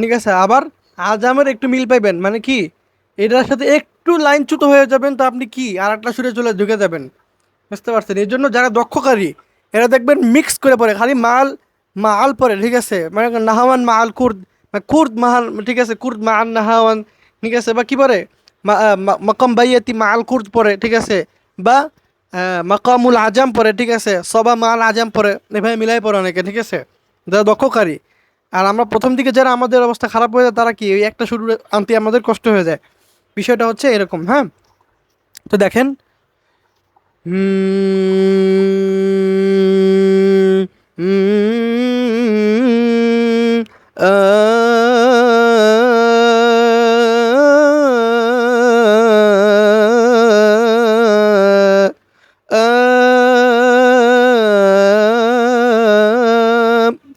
ঠিক আছে আবার আজামের একটু মিল পাইবেন। মানে কি? এটার সাথে একটু লাইনচ্যুত হয়ে যাবেন তো আপনি কি? আর একটা সুরে চলে ঢুকে যাবেন। বুঝতে পারছেন? এই জন্য যারা দক্ষকারী এরা দেখবেন মিক্স করে পড়ে খালি মাল মাল পরে ঠিক আছে? মানে নাহাওয়ান মাল কুর্দ কুর্দ মাহাল ঠিক আছে? কুর্দ মাল নাহাওয়ান ঠিক আছে? বা কী পরে মা- আহ, বাইয়াতি মাল কুর্দ পরে ঠিক আছে? বা মাকামুল আজাম পরে ঠিক আছে? সবা মাল আজাম পরে এভাবে মিলাই পরে অনেকে ঠিক আছে? যারা দক্ষকারী আর আমরা প্রথম দিকে যারা আমাদের অবস্থা খারাপ হয়ে যায়, তারা কি, ওই একটা শুরু আনতে আমাদের কষ্ট হয়ে যায়। বিষয়টা হচ্ছে এরকম হ্যাঁ? তো দেখেন।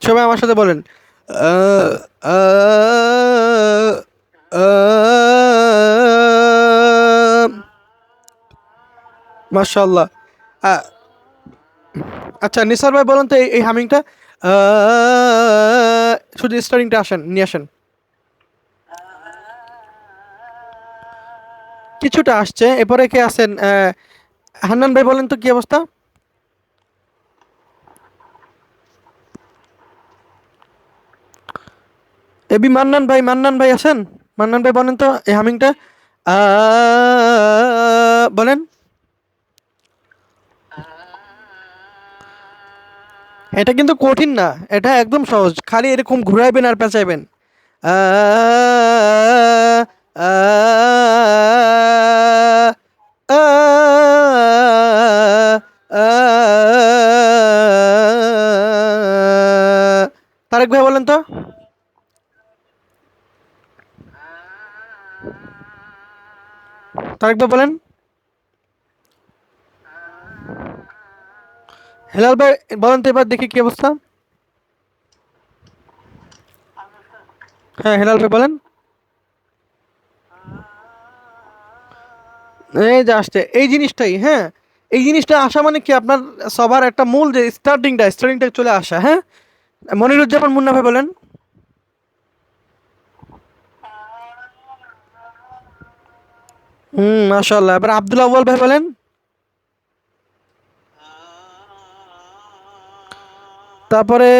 সবাই আমার সাথে বলেন। মাশাল্লাহ আচ্ছা নিসার ভাই বলুন তো এই- হামিংটা শুধু স্টারিংটা আসেন, নিয়ে আসেন। কিছুটা আসছে, এরপরে কে আছেন? হান্নান ভাই বলেন তো কি অবস্থা? এবি মান্নান ভাই মান্নান ভাই আছেন মান্নান ভাই বলেন তো এই হামিংটা বলেন এটা কিন্তু কঠিন না এটা একদম সহজ খালি এরকম ঘুরাইবেন আর পেঁচাইবেন তারেক ভাই বলেন তো তারেক ভাই বলেন। হেলাল ভাই, বলেন তো এবার দেখি কি অবস্থা। হ্যাঁ হেলাল ভাই, বলেন। এই যে আসছে, এই জিনিসটাই হ্যাঁ। এই জিনিসটা আসা মানে কি? আপনার সবার একটা মূল যে স্টার্টিংটা স্টার্টিংটা চলে আসা হ্যাঁ? মনিরুজ্জামান মুন্না ভাই, বলেন। হুম মাশাল্লাহ এবার আব্দুল আউয়াল ভাই বলেন। তারপরে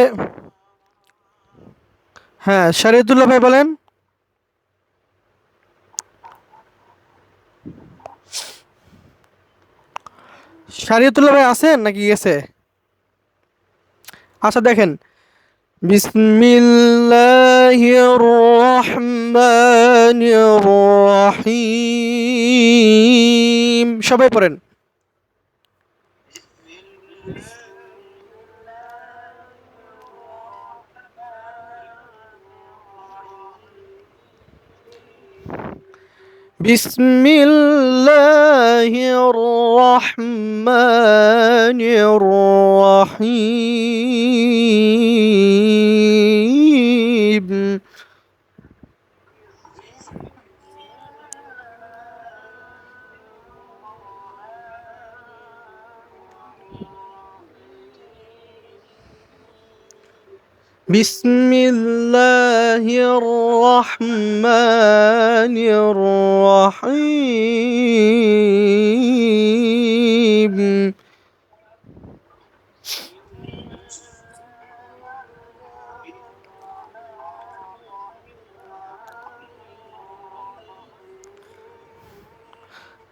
হ্যাঁ শরীয়তুল্লাহ ভাই বলেন। শরীয়তুল্লাহ ভাই আছেন নাকি গেছে? আচ্ছা দেখেন। বিসমিল্লাহির রহমানির রহিম সবাই পড়েন بسم الله الرحمن الرحيم بسم الله الرحمن الرحيم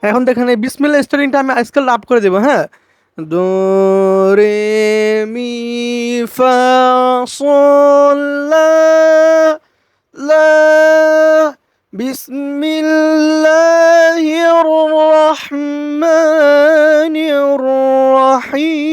এখন দেখেন এই বিসমিল্লা স্টারিংটা আমি আজকাল লাভ করে দেবো হ্যাঁ দো রে মি ফা সল লা লা বিসমিল্লাহির রহমানির রহিম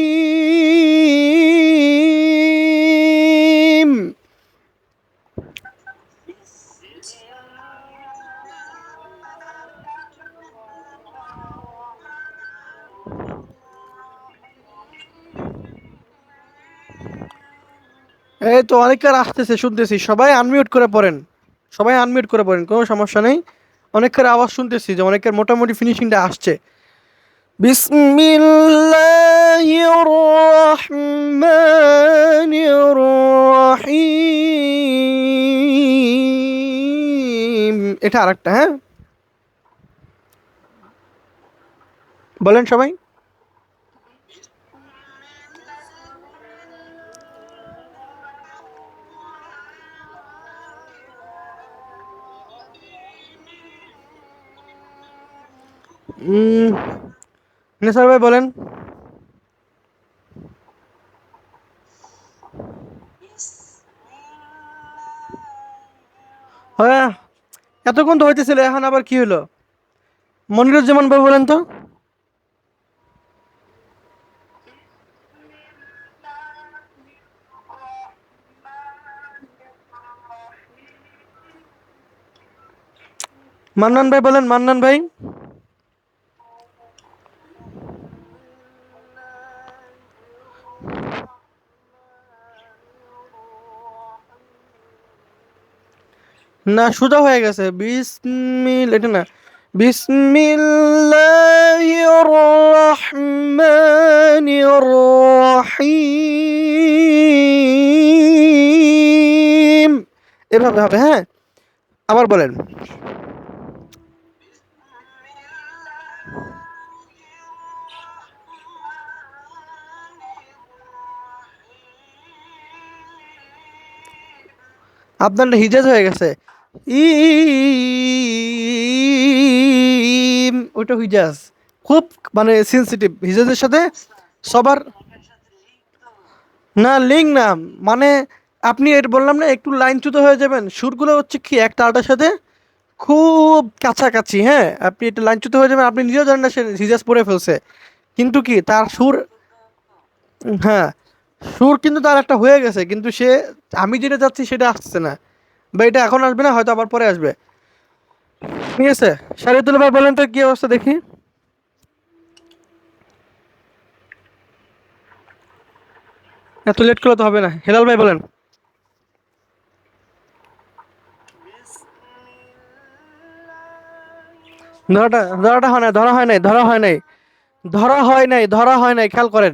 এই তো অনেকের আসতেছে, শুনতেছি। সবাই আনমিউট করে পড়েন। সবাই আনমিউট করে পড়েন, কোনো সমস্যা নেই। অনেকের আওয়াজ শুনতেছি যে অনেকের মোটামুটি ফিনিশিংটা আসছে। বিসমিল্লাহির রহমানির রহিম এটা হ্যাঁ? বলেন সবাই। নেসার ভাই বলেন। হ্যাঁ এতক্ষণ তো হইতেছিল, এখন আবার কি হলো মনিরুজ্জামান ভাই বলেন তো। মান্নান ভাই বলেন, মান্নান ভাই। না, সোজা হয়ে গেছে। বিসমিল, এটা না। বিসমিল্লাহির এভাবে হবে হ্যাঁ? আবার বলেন। আপনারটা হিজাজ হয়ে গেছে। ইম হিজাজ খুব মানে সেন্সিটিভ হিজাজের সাথে সবার না লিঙ্ক না। মানে আপনি এটা বললাম না, একটু লাইনচ্যুত হয়ে যাবেন। সুরগুলো হচ্ছে কি, একটা আলটার সাথে খুব কাছাকাছি হ্যাঁ? আপনি এটা লাইনচ্যুত হয়ে যাবেন, আপনি নিজেও জানেন না সে হিজাজ পরে ফেলছে। কিন্তু কি, তার সুর হ্যাঁ সুর কিন্তু তার একটা হয়ে গেছে, কিন্তু সে, আমি যেটা চাচ্ছি সেটা আসছে না। বা এটা এখন আসবে না, হয়তো আবার পরে আসবে। ঠিক আছে? শারিদুল ভাই বলেন তো কি অবস্থা দেখি। এত লেট করলে তো হবে না। হেলাল ভাই বলেন। ধরাটা ধরাটা হয় নাই, ধরা হয় নাই, ধরা হয় নাই। ধরা হয় নাই, ধরা হয় নাই, খেয়াল করেন।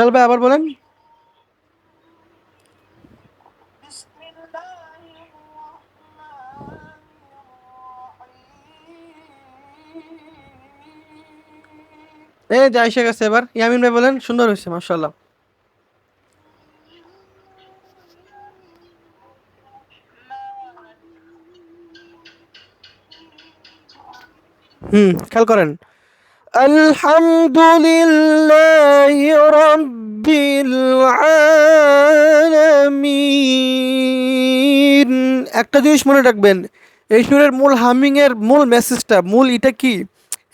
হেলাল ভাই আবার বলেন। এই যে এসে গেছে এবার। ইয়ামিন ভাই বলেন, সুন্দর হয়েছে, মাশাআল্লাহ। হুম, খেয়াল করেন। আলহামদুলিল্লাহ রব্বিল আলামিন। একটা জিনিস মনে রাখবেন, এই সুরের মূল হামিং এর মূল মেসেজটা মূল এটা কি?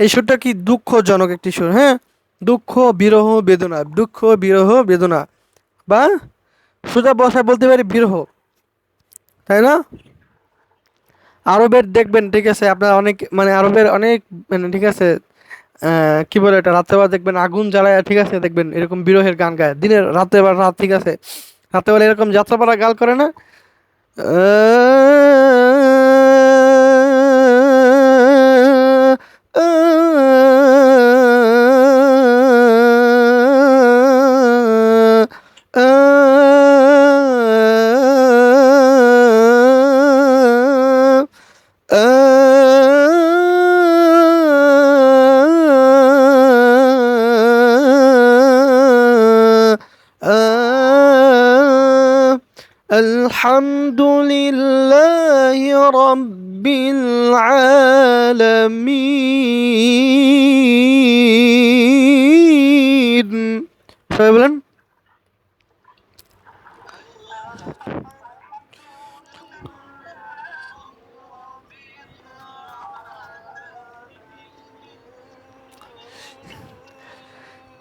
এই সুরটা কি দুঃখজনক একটি সুর হ্যাঁ? দুঃখ, বিরহ, বেদনা, দুঃখ, বিরহ, বেদনা বা সোজা বসায় বলতে পারি বিরহ, তাই না? আরবের দেখবেন, ঠিক আছে, আপনার অনেক মানে আরবের অনেক মানে ঠিক আছে কি বলে এটা? রাত্রেবেলা দেখবেন আগুন জ্বালায়, ঠিক আছে, দেখবেন এরকম বিরহের গান গায়। দিনের রাত্রেবেলা রাত, ঠিক আছে। রাত্রেবেলা এরকম যাত্রাপাড়া গাল করে না? الحمد لله رب العالمين সবাই বলেন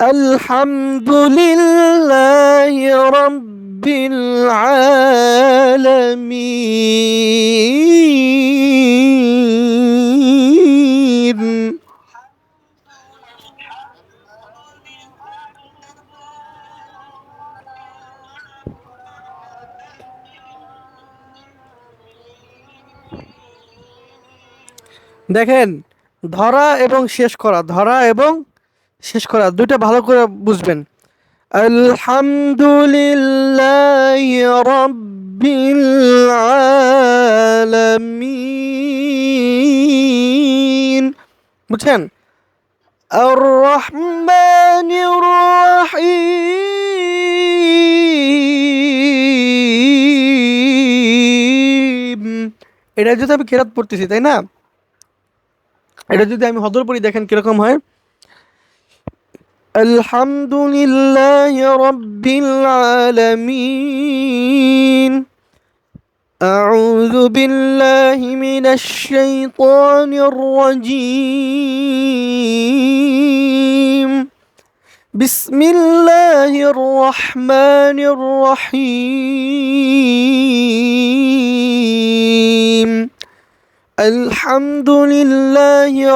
الحمد لله رب العالمين العالمين দেখেন ধরা এবং শেষ করা ধরা এবং শেষ করা দুইটা ভালো করে বুঝবেন। আলহামদুলিল্লাহ রব্বিল আলামিন বুঝছেন? আর রহমানির রহিম। এটা যদি আমি কেরাত পড়তেছি, তাই না? এটা যদি আমি হদর পড়ি, দেখেন কীরকম হয়। الحمد لله رب العالمين. أعوذ بالله من الشيطان الرجيم. بسم الله الرحمن الرحيم. الحمد لله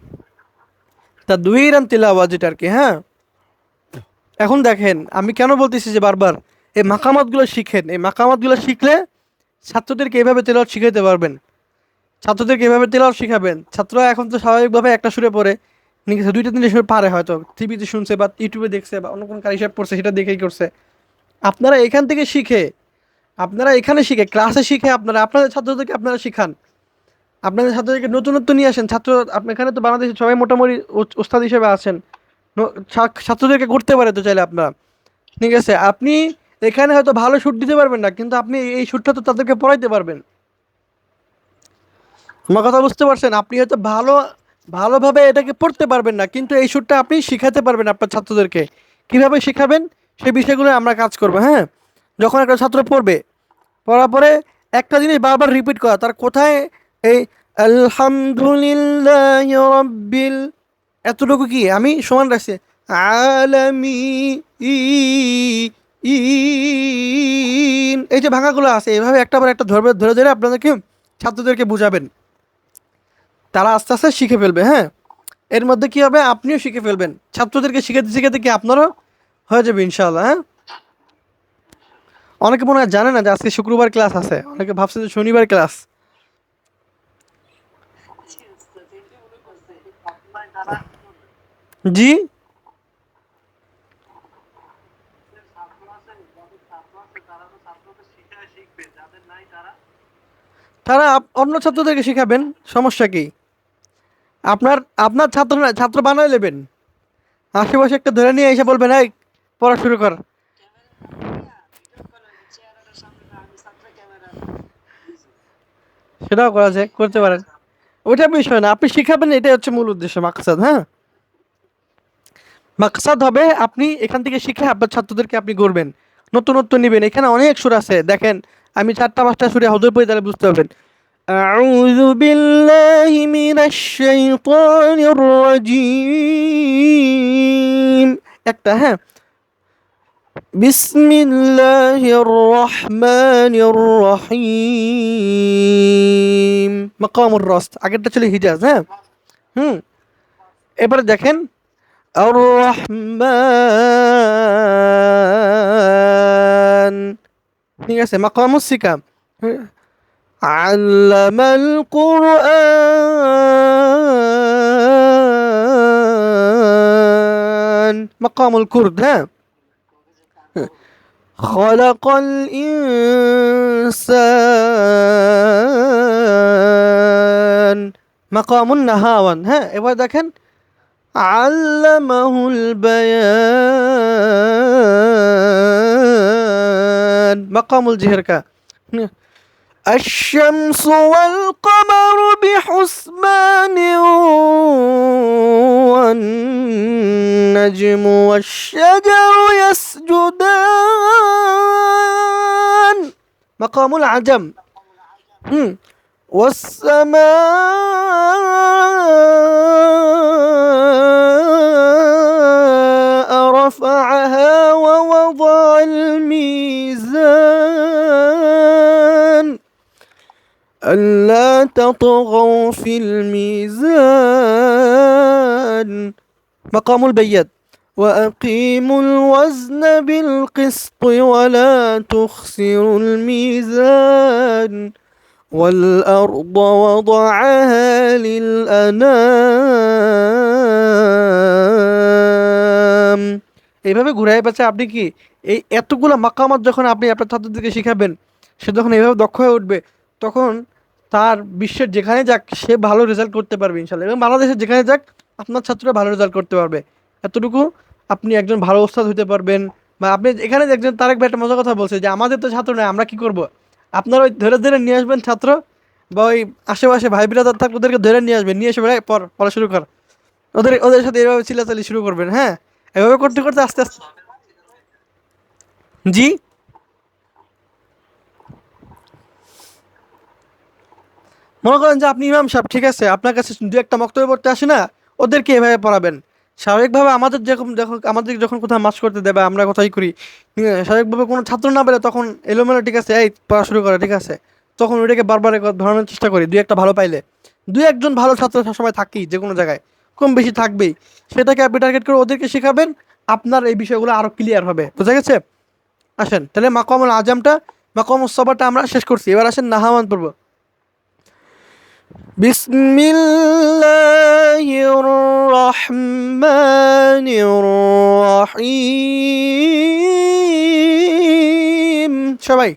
তা দুইরান তিলাওয়াত যেটা আর কি হ্যাঁ? এখন দেখেন, আমি কেন বলতেছি যে বারবার, এই মাকামাতগুলো শিখেন। এই মাকামাতগুলো শিখলে ছাত্রদেরকে এভাবে তেলাওয়াত শিখাইতে পারবেন। ছাত্রদেরকে এভাবে তেলাওয়াত শিখাবেন। ছাত্ররা এখন তো স্বাভাবিকভাবে একটা সুরে পড়ে আছে দুইটা তিনটে সুরে পারে হয়তো। টিভিতে শুনছে বা ইউটিউবে দেখছে বা অন্য কোনো কারি সাহেব পড়ছে সেটা দেখেই করছে। আপনারা এখান থেকে শিখে, আপনারা এখানে শিখে ক্লাসে শিখে আপনারা, আপনাদের ছাত্রদেরকে আপনারা শিখান। আপনাদের ছাত্রদেরকে নতুনত্ব নিয়ে আসেন। ছাত্র, আপনি এখানে তো বাংলাদেশে সবাই মোটামুটি ওস্তাদ হিসেবে আছেন। ছাত্রদেরকে করতে পারে তো চাইলে আপনারা। ঠিক আছে, আপনি এখানে হয়তো ভালো শুট দিতে পারবেন না, কিন্তু আপনি এই শুটটা তো তাদেরকে পড়াইতে পারবেন। আমার কথা বুঝতে পারছেন? আপনি হয়তো ভালো, ভালোভাবে এটাকে পড়তে পারবেন না, কিন্তু এই সুরটা আপনি শিখাতে পারবেন আপনার ছাত্রদেরকে। কীভাবে শেখাবেন? সেই বিষয়গুলো আমরা কাজ করব হ্যাঁ? যখন একটা ছাত্র পড়বে, পড়ার পরে একটা জিনিস বারবার রিপিট করা, তার কোথায় এই আলহামদুলিল্লাহ রব্বিল, এতটুকু কি? আমি সমান রাখছি। আলামি এই যে ভাঙাগুলো আছে, এভাবে একটা পর একটা ধরবে, ধরে ধরে আপনাদেরকে, ছাত্রদেরকে বুঝাবেন। তারা আস্তে আস্তে শিখে ফেলবে হ্যাঁ? এর মধ্যে কি হবে? আপনিও শিখে ফেলবেন। ছাত্রদেরকে শিখাতে শিখাতে কি আপনারও হয়ে যাবে, ইনশাআল্লাহ হ্যাঁ? অনেকে মনে হয় জানে না যে আজকে শুক্রবার ক্লাস আছে। অনেকে ভাবছে যে শনিবার ক্লাস। জি। তারা অন্য ছাত্রদেরকে শেখাবেন, সমস্যা কি? আপনার আপনার ছাত্র ছাত্র বানায় নেবেন। আশেপাশে একটা ধরে নিয়ে এসে বলবেন, এই, পড়া শুরু কর। সেটাও করা যায়, করতে পারেন। ওইটা বিষয় না আপনি শিখাবেন এটাই হচ্ছে মূল উদ্দেশ্য মাকসাদ হ্যাঁ মাকসাদ হবে আপনি এখান থেকে শিখে আপনার ছাত্রদেরকে আপনি করবেন নতুনত্ব নেবেন এখানে অনেক সুর আছে দেখেন আমি চারটা পাঁচটা সুরে হদর পড়ে তাহলে বুঝতে পারবেন أعوذ بالله من الشيطان الرجيم একটা হ্যাঁ بسم الله الرحمن الرحيم مقام الرست আগেরটা ছিল হিজাজ হ্যাঁ হুম এবারে দেখেন আর রহমান ঠিক আছে মাকাম সিকাম علم القرآن مقام الكرد ها خلق الإنسان. مقام النهاون ها إبادة كان علمه البيان. مقام الجهركا الشمس والقمر بحسبان والنجم والشجر يسجدان. مقام العجم. والسماء رفعها ووضع الميزان. ألا تطغوا في الميزان مقام البيت وأقيموا الوزن بالقسط ولا تخسروا الميزان والأرض وضعها للأنام এইভাবে ঘুরাই পাচ্ছে আপনি কি এই এতগুলো মাকামাত যখন আপনি আপনার ছাত্রদেরকে শিখাবেন সে যখন এইভাবে দক্ষ হয়ে উঠবে তখন তার বিশ্বের যেখানে যাক, সে ভালো রেজাল্ট করতে পারবে ইনশাল্লাহ এবং বাংলাদেশের যেখানে যাক, আপনার ছাত্ররা ভালো রেজাল্ট করতে পারবে। এতটুকু আপনি একজন ভালো ওস্তাদ হতে পারবেন। বা আপনি এখানে একজন তারেক ভাই একটা মজার কথা বলছে যে, আমাদের তো ছাত্র নয় আমরা কি করব? আপনারা ওই ধরে ধরে নিয়ে আসবেন ছাত্র, বা ওই আশেপাশে ভাই বিরাদার থাকলে ওদেরকে ধরে নিয়ে আসবেন, নিয়ে এসে বেড়ায় পর পড়া শুরু কর। ওদের ওদের সাথে এভাবে চিল্লাচালি শুরু করবেন হ্যাঁ? এভাবে করতে করতে আস্তে আস্তে জি? মনে করেন যে আপনি ইমাম সাহেব, ঠিক আছে, আপনার কাছে দু একটা বক্তব্য পড়তে আসে না, ওদেরকে এভাবে পড়াবেন। স্বাভাবিকভাবে আমাদের যখন যখন, আমাদের যখন কোথাও মাস করতে দেবে আমরা কোথায় করি স্বাভাবিকভাবে কোনো ছাত্র না পেলে তখন এলোমেলো, ঠিক আছে, এই পড়া শুরু করে, ঠিক আছে। তখন ওইটাকে বারবার ধরানোর চেষ্টা করি, দুই একটা ভালো পাইলে। দুই একজন ভালো ছাত্র সবসময় থাকেই, যে কোনো জায়গায়, কম বেশি থাকবেই। সেটাকে আপনি টার্গেট করে ওদেরকে শেখাবেন, আপনার এই বিষয়গুলো আরও ক্লিয়ার হবে। বুঝা গেছে? আসেন, তাহলে মাকামুল আজমটা মাকামুল সবারটা আমরা শেষ করছি, এবার আসেন নাহামান পড়ব بسم الله الرحمن الرحيم সবাই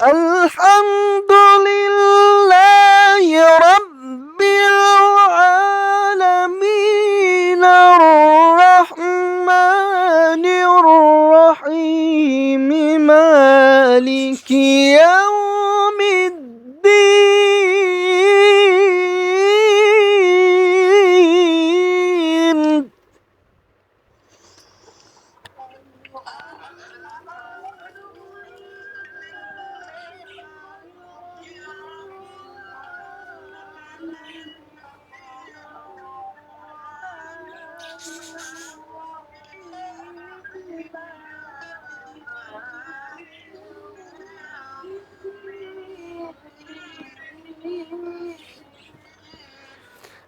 الحمد لله رب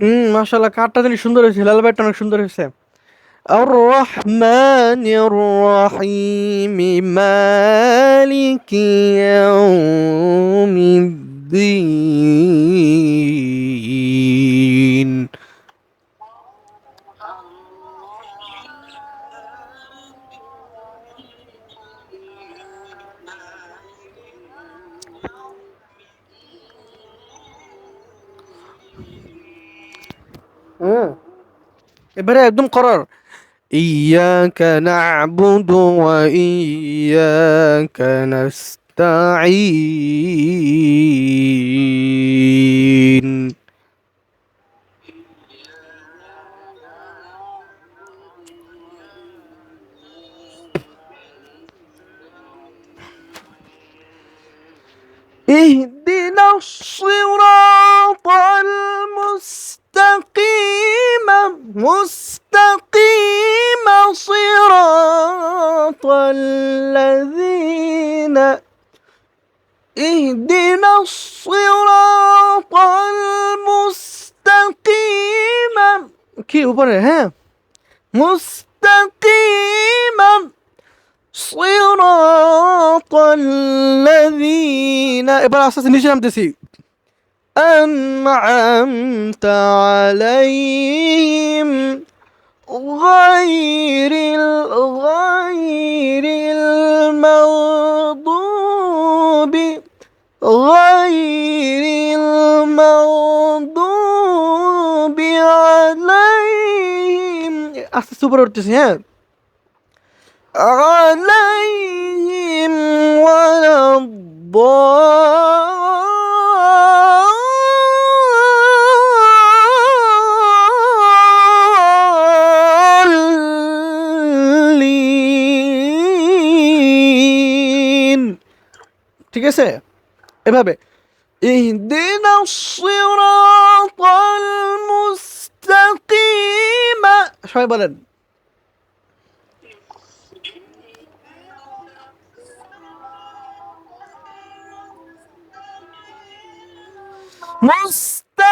হুম মাশাআল্লাহ কাঠটা জানি সুন্দর হয়েছে লাল বাইটটা অনেক সুন্দর হয়েছে الرحمن الرحيم مالك يوم الدين এবারে একদম করার إياك نعبد وإياك نستعين اهدنا الصراط المستقيم مستقيم صراط الذين اهدنا الصراط المستقيم কি উপরে হ্যাঁ মুস্তাকিমা صراط الذين এবার আস্তে আস্তে নিচে নামতেছি أنعمت عليهم غير ال- غير المغضوب غير المغضوب عليهم আস্তে আস্তে উপরে উঠতেছি হ্যাঁ عليهم ولا الضالين এভাবে اهدنا الصراط المستقيم সবাই বলেন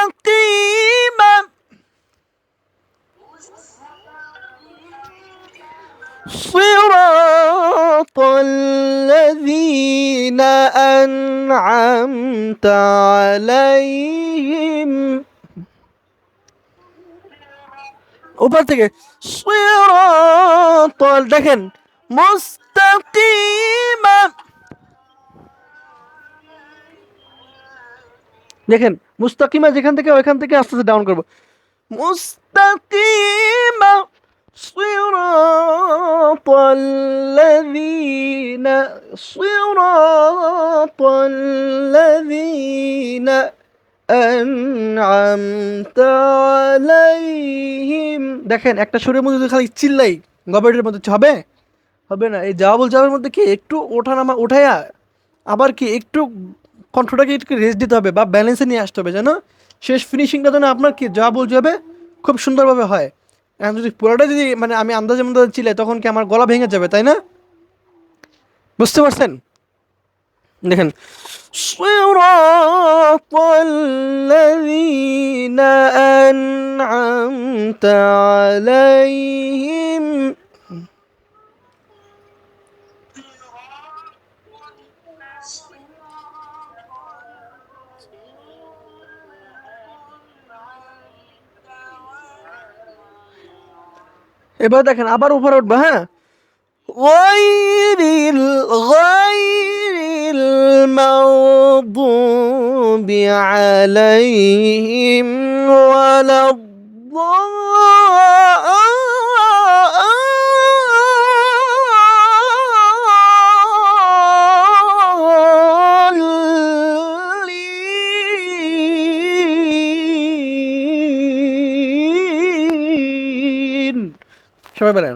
مستقيما صراط الذين أنعمت عليهم উপর থেকে صراط দেখেন মুস্তাকিমা দেখেন মুস্তাকিমা যেখান থেকে ওইখান থেকে আস্তে আস্তে ডাউন করবো মুস্তাকিমা صراط الذين صراط الذين أنعمت عليهم দেখেন একটা সুরের মধ্যে যদি খালি চিল্লাই গবেটের মধ্যে হবে হবে না এই জাওয়াবুল জাওয়াবের মধ্যে কি একটু ওঠানামা উঠায়া আবার কি একটু কণ্ঠটাকে একটু রেস্ট দিতে হবে বা ব্যালেন্সে নিয়ে আসতে হবে যেন শেষ ফিনিশিংটা যেন আপনার কি যা বল যাবে খুব সুন্দরভাবে হয় এখন যদি পুরোটা যদি মানে আমি আন্দাজের মধ্যে চিলাই তখন কি আমার গলা ভেঙে যাবে তাই না বুঝতে পারছেন দেখেন صراط الذين أنعمت عليهم এবার দেখেন আবার উপরে উঠবো হ্যাঁ ওয়াইরিল গাইরিল মাগদুবি আলাইহিম ওয়ালা সবাই বলেন